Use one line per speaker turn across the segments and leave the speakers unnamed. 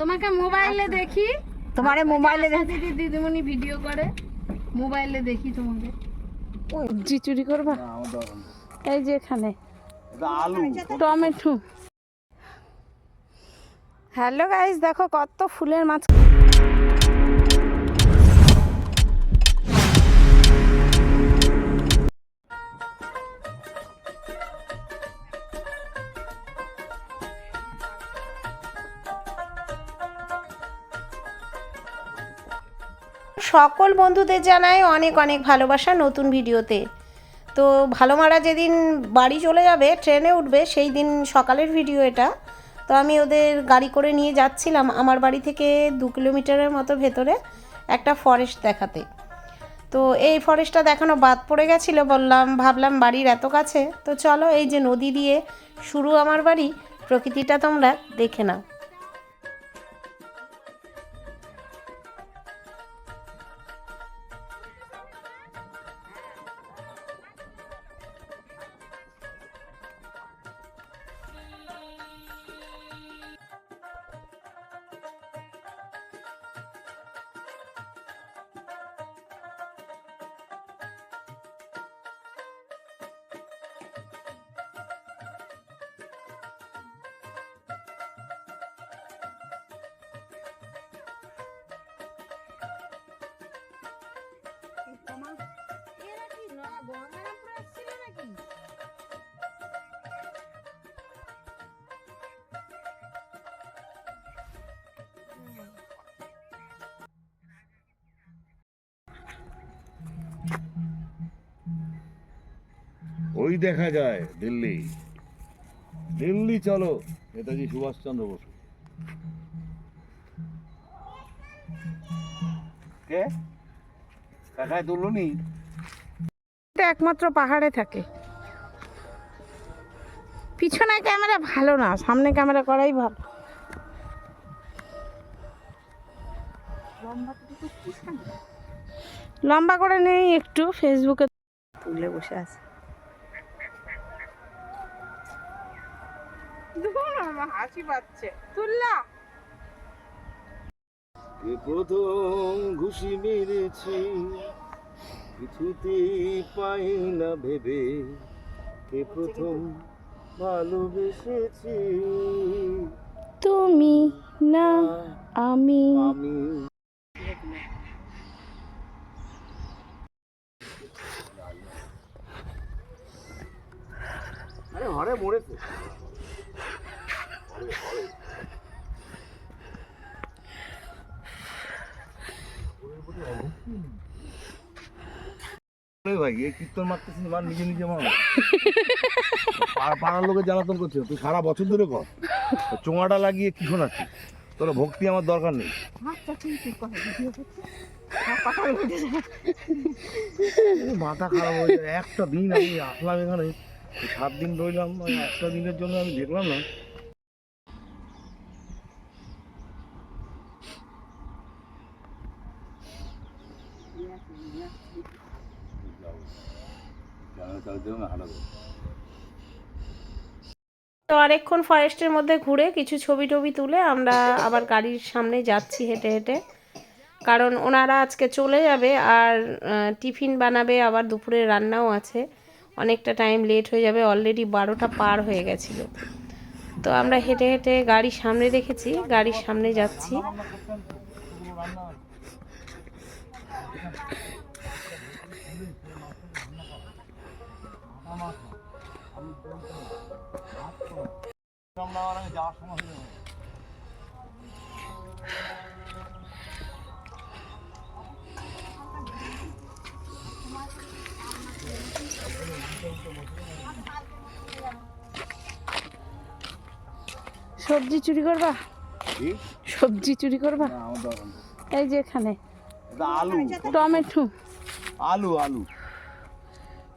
তোমাকে মোবাইলে দেখি।
তোমারে মোবাইলে
দেখি। দিদি দিদিমণি ভিডিও করে। মোবাইলে দেখি তোমাকে।
জি চুরি করবা? এই যে এখানে।
আলু
টমেটো। হ্যালো গাইস দেখো কত ফুলের মাছ। সকল বন্ধুদের জানাই অনেক অনেক ভালোবাসা নতুন ভিডিওতে। তো ভালো মারা যেদিন বাড়ি চলে যাবে, ট্রেনে উঠবে, সেই দিন সকালের ভিডিও এটা। তো আমি ওদের গাড়ি করে নিয়ে যাচ্ছিলাম আমার বাড়ি থেকে দু কিলোমিটারের মতো ভেতরে একটা ফরেস্ট দেখাতে। তো এই ফরেস্টটা দেখানো বাদ পড়ে গেছিল, বললাম, ভাবলাম বাড়ির এত কাছে। তো চলো এই যে নদী দিয়ে শুরু আমার বাড়ি, প্রকৃতিটা তোমরা দেখে নাও।
ওই দেখা যায় দিল্লি। দিল্লি চলো নেতাজি সুভাষচন্দ্র বসু। কে? কাকায় তুলুনি?
একমাত্র পাহাড়ে থাকে। পিছনে ক্যামেরা ভালো না সামনে ক্যামেরা করাই ভালো। লম্বা করে নেই একটু ফেসবুকে তুলে বসে আছে। হাসি পাচ্ছে। তুললা।
এ প্রথম ঘুষি মেরেছি কিছুতেই পাই না ভেবে। এ প্রথম ভালোবেসেছি।
তুমি না আমি।
আমি। আরে হরে মরেছে। ভাই এই কীর্তন মারতেছিস মার নিজে নিজে মার পাড়ার জ্বালাতন করছে তুই সারা বছর ধরে কর। চোঙাটা লাগিয়ে কি শোনাচ্ছিস? তোর ভক্তি আমার দরকার নেই। মাথা খারাপ হয়ে যায়। একটা দিন আমি আসলাম এখানে। সাত দিন রইলাম একটা দিনের জন্য আমি দেখলাম না।
তো আরেকক্ষণ ফরেস্টের মধ্যে ঘুরে কিছু ছবি টবি তুলে আমরা আবার গাড়ির সামনে যাচ্ছি হেঁটে হেঁটে। কারণ ওনারা আজকে চলে যাবে আর টিফিন বানাবে, আবার দুপুরে রান্নাও আছে। অনেকটা টাইম লেট হয়ে যাবে অলরেডি বারোটা পার হয়ে গেছিল। তো আমরা হেঁটে হেঁটে গাড়ির সামনে রেখেছি গাড়ির সামনে যাচ্ছি। সবজি চুরি করবা? সবজি চুরি করবা। এই যে এখানে।
আলু।
টমেটো।
আলু আলু।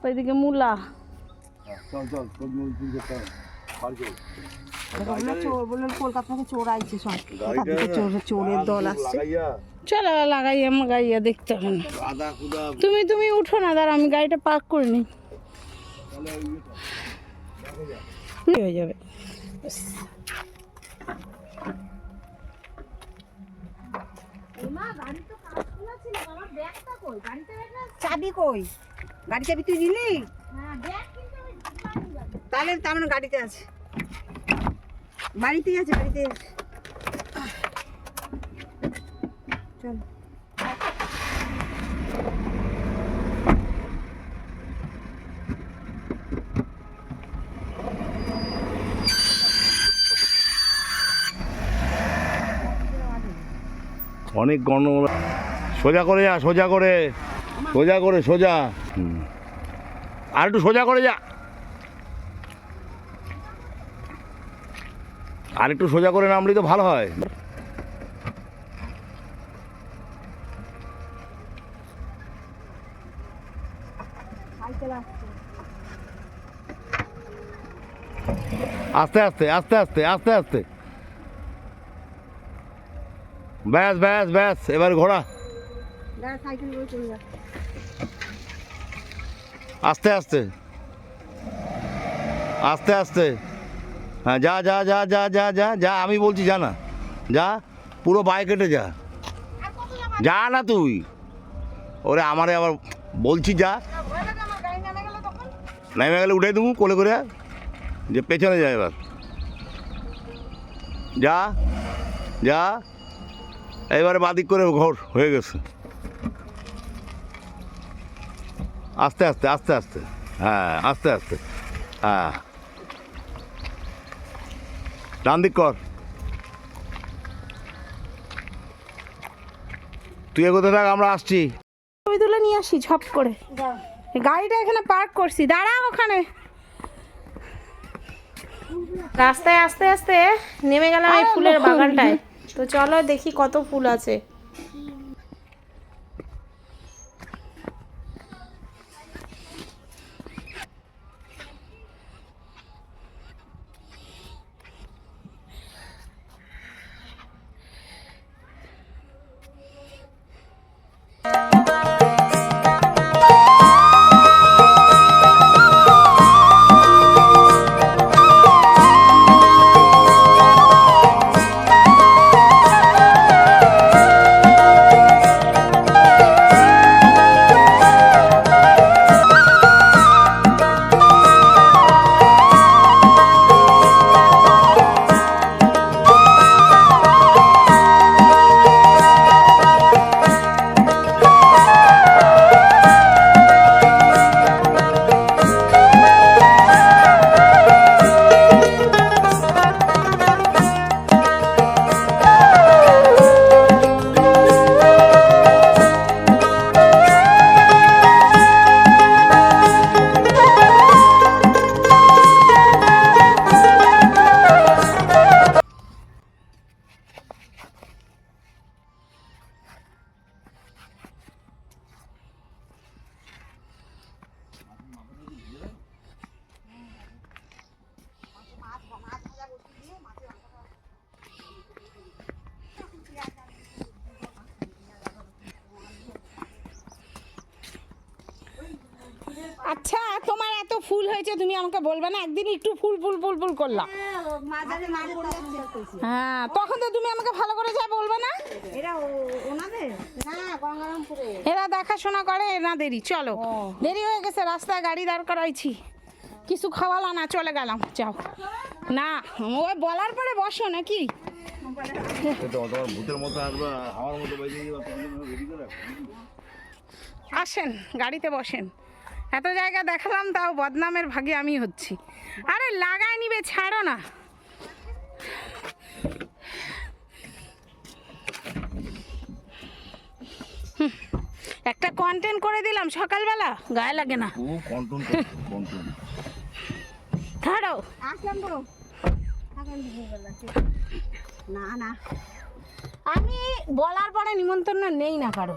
ওইদিকে মূলা।
চল চল তোর মুখ দিন করতে চল।
চোর বললেন কলকাতা থেকে চোর আইছে সব। চোর চোরের দল আসছে।
লাগাইয়া,
চলো লাগাই আমার গাইয়া দেখতে হবে না। তুমি তুমি উঠো না দাঁড়া আমি গাড়িটা পার্ক করে নিই। হয়ে যাবে?
চাবি কই? গাড়ি চাবি তুই দিলি তাহলে তার মানে গাড়িতে আছে। বাড়িতেই আছে বাড়িতে চল।
অনেক গণ সোজা করে যা, সোজা করে। সোজা করে, সোজা। আর একটু সোজা করে যা। আর একটু সোজা করে নামলে তো ভালো হয়। আস্তে আস্তে আস্তে আস্তে আস্তে আস্তে। ব্যাস ব্যাস ব্যাস, এবার ঘোড়া। আস্তে আস্তে। আস্তে আস্তে। হ্যাঁ যা যা যা যা যা যা যা, আমি বলছি, যা না। যা, পুরো বাইক হেঁটে যা। যা না তুই। ওরে আমারে আবার বলছি, যা। নেমে গেলে উঠে দেবো কোলে করে। যে পেছনে যায় এবার। যা যা। এবারে বাদিক করে ঘর হয়ে গেছে। আস্তে আস্তে আস্তে আস্তে। হ্যাঁ আস্তে আস্তে। হ্যাঁ। ডান দিক কর। তুই এগোতে থাক আমরা আসছি।
ছবি তুলে নিয়ে আসি ঝপ করে। গাড়িটা এখানে পার্ক করছি দাঁড়া ওখানে। রাস্তায় আস্তে আস্তে নেমে গেলাম এই ফুলের বাগানটায়। তো চলো দেখি কত ফুল আছে। আচ্ছা তোমার এত ফুল হয়েছে তুমি আমাকে বলবে না? একদিন একটু ফুল ফুল ফুল ফুল করলাম। হ্যাঁ তখন তো তুমি আমাকে ভালো করে যা বলবে না?
এরা ও- ওনাদের? না গঙ্গারামপুরে।
এরা দেখাশোনা করে এনাদেরই চলো। দেরি হয়ে গেছে রাস্তায় গাড়ি দাঁড় করাইছি। কিছু খাওয়ালা না চলে গেলাম যাও। না ওই বলার পরে বসো নাকি?
তোমার ভূতের মতো আসবে আমার মতো বাইরে রেডি করে
আসেন গাড়িতে বসেন। এত জায়গা দেখালাম তাও বদনামের ভাগে আমি হচ্ছি। আরে লাগাই নিবে ছাড়ো না। একটা কন্টেন্ট করে দিলাম সকালবেলা গায়ে লাগে না।
ঠিক। না না।
আমি বলার পরে নিমন্ত্রণ নেই না
কারও।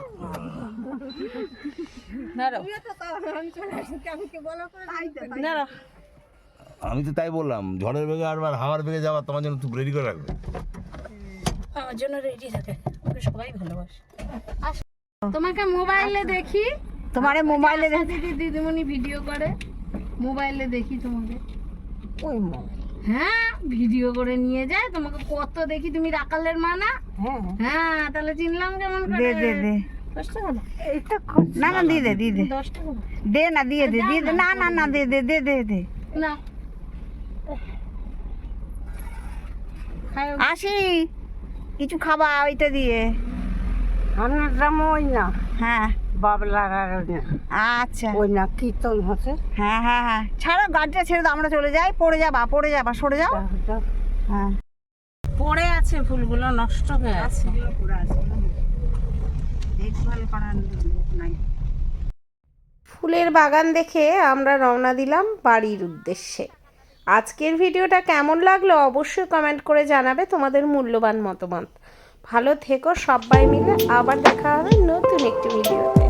আমি তো, তাই।
বললাম ঝড়ের বেগে আসবার হাওয়ার বেগে যাওয়ার তোমার জন্য তুই রেডি করে রাখবে।
আমার জন্য রেডি থাকে ওকে সবাই ভালোবাসে।
তোমাকে মোবাইলে দেখি।
তোমারে মোবাইলে দেখ।
দিদি দিদিমণি ভিডিও করে। মোবাইলে দেখি তোমাকে।
ওই মা।
হ্যাঁ ভিডিও করে নিয়ে যায়। তোমাকে কত দেখি তুমি রাকালের মা না?
হ্যাঁ।
হ্যাঁ তাহলে চিনলাম কেমন করে।
দে দে দে। না না দিয়ে দে দিয়ে দে। দে না দিয়ে দে দিয়ে দে। না না না দে দে দে দে দে। আসি। কিছু খাবা ওইটা দিয়ে।
ওই না।
হ্যাঁ।
বাবলার আর
আচ্ছা।
ওই না কীর্তন হচ্ছে।
হ্যাঁ হ্যাঁ হ্যাঁ। ছাড়ো গাড়িটা ছেড়ে দাও আমরা চলে যাই। পড়ে যাবা পড়ে যাবা সরে যাও। হ্যাঁ।
পড়ে আছে ফুলগুলো নষ্ট হয়ে আছে।
ফুলের বাগান দেখে আমরা রওনা দিলাম বাড়ির উদ্দেশ্যে। আজকের ভিডিওটা কেমন লাগল অবশ্যই কমেন্ট করে জানাবে তোমাদের মূল্যবান মতামত। ভালো থেকো সবাই মিলে, আবার দেখা হবে নতুন একটি ভিডিওতে।